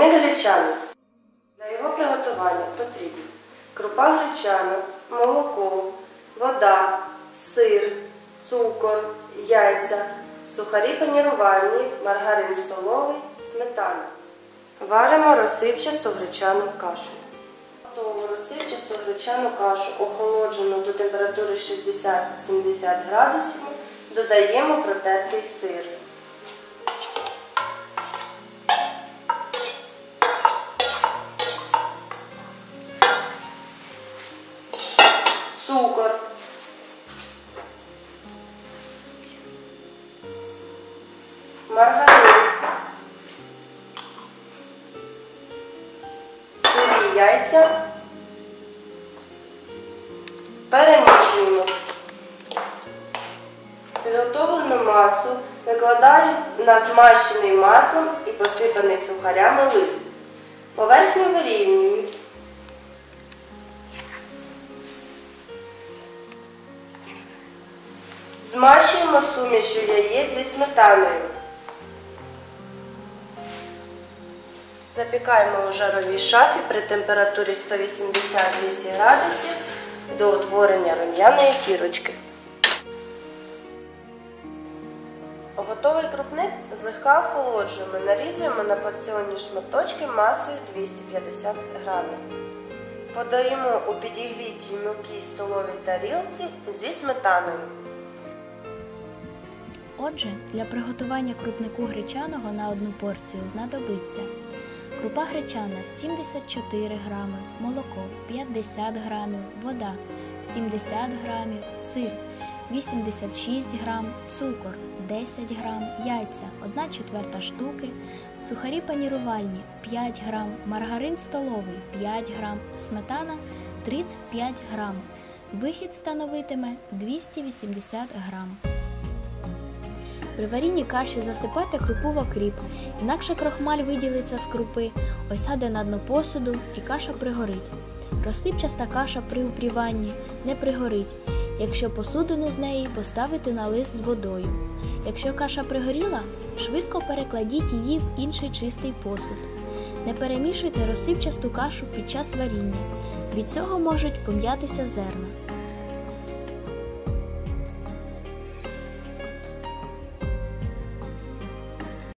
Крупник гречаний. Для його приготування потрібно крупа гречана, молоко, вода, сир, цукор, яйця, сухарі панірувальні, маргарин столовий, сметана. Варимо розсипчасту гречану кашу. Готову розсипчасту гречану кашу, охолоджену до температури 60-70 градусів, додаємо протертий сир. Цукор, маргарин, сирі яйця, перемішуємо. Підготовлену масу викладаю на змащений маслом і посипаний сухарями лист. Поверхню вирівнюють. Змащуємо сумішю яєць зі сметаною. Запікаємо у жаровій шафі при температурі 180-200 градусів до утворення рум'яної кірочки. Готовий крупник злегка охолоджуємо, нарізуємо на порціонні шматочки масою 250 грамів. Подаємо у підігрітій мілкій столовій тарілці зі сметаною. Отже, для приготування крупнику гречаного на одну порцію знадобиться крупа гречана 74 грами, молоко 50 грамів, вода 70 грамів, сир 86 грам, цукор 10 грам, яйця 1 четверта штуки, сухарі панірувальні 5 грам, маргарин столовий 5 грам, сметана 35 грам. Вихід становитиме 280 грам. При варінні каші засипайте крупу в окріп, інакше крохмаль виділиться з крупи, осяде на дно посуду і каша пригорить. Розсипчаста каша при упріванні не пригорить, якщо посудину з неї поставити на лист з водою. Якщо каша пригоріла, швидко перекладіть її в інший чистий посуд. Не перемішуйте розсипчасту кашу під час варіння. Від цього можуть пом'ятися зерна.